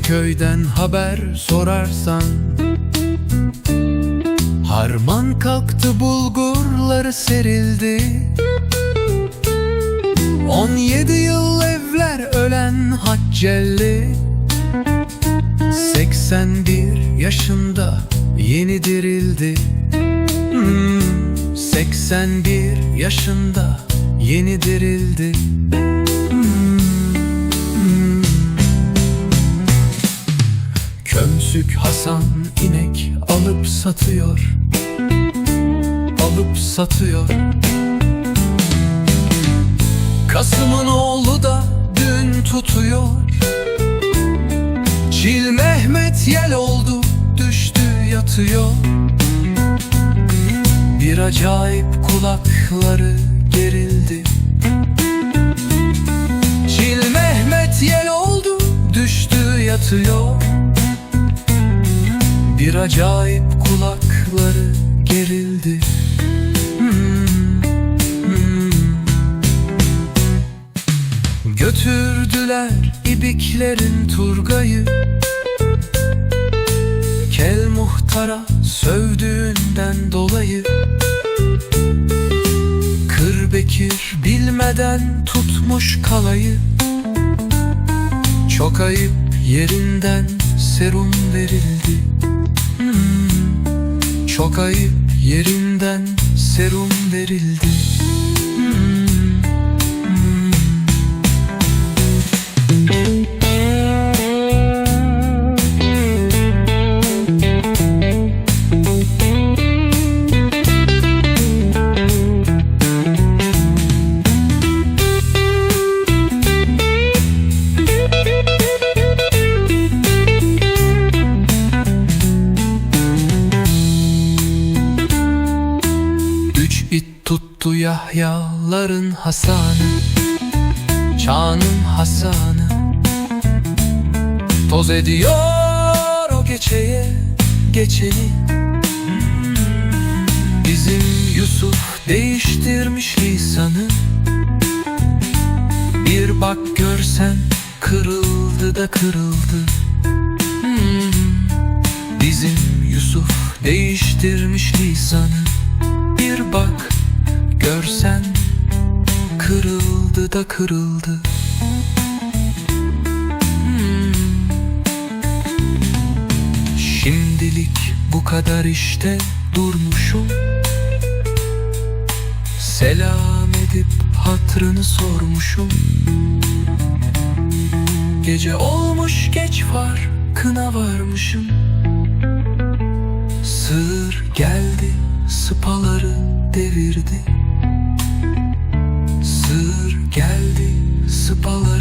köyden haber sorarsan. Harman kalktı bulgurları serildi. 17 yıl evler ölen Haccelli 81 yaşında yeni dirildi. Hmm, 81 yaşında yeni dirildi Kömsük Hasan inek alıp satıyor. Alıp satıyor. Kasım'ın oğlu da dün tutuyor. Çil Mehmet yel oldu düştü yatıyor. Bir acayip kulakları Bir acayip kulakları gerildi. Götürdüler ibiklerin turgayı. Kel muhtara sövdüğünden dolayı. Kırbekir bilmeden tutmuş kalayı. Çok ayıp yerinden serum verildi Çok ayıp yerinden serum verildi tuttu Yahyaların Hasan'ı Çağının Hasan'ı. Toz ediyor o geçeye geçeni. Bizim Yusuf değiştirmiş lisanı. Bir bak görsen kırıldı da kırıldı. Hmm. Bizim Yusuf değiştirmiş lisanı kırıldı da kırıldı. Hmm. Şimdilik bu kadar işte durmuşum. Selam edip hatrını sormuşum. Gece olmuş geç var kına varmışım. Sığır geldi sıpaları devirdi geldi sıpalı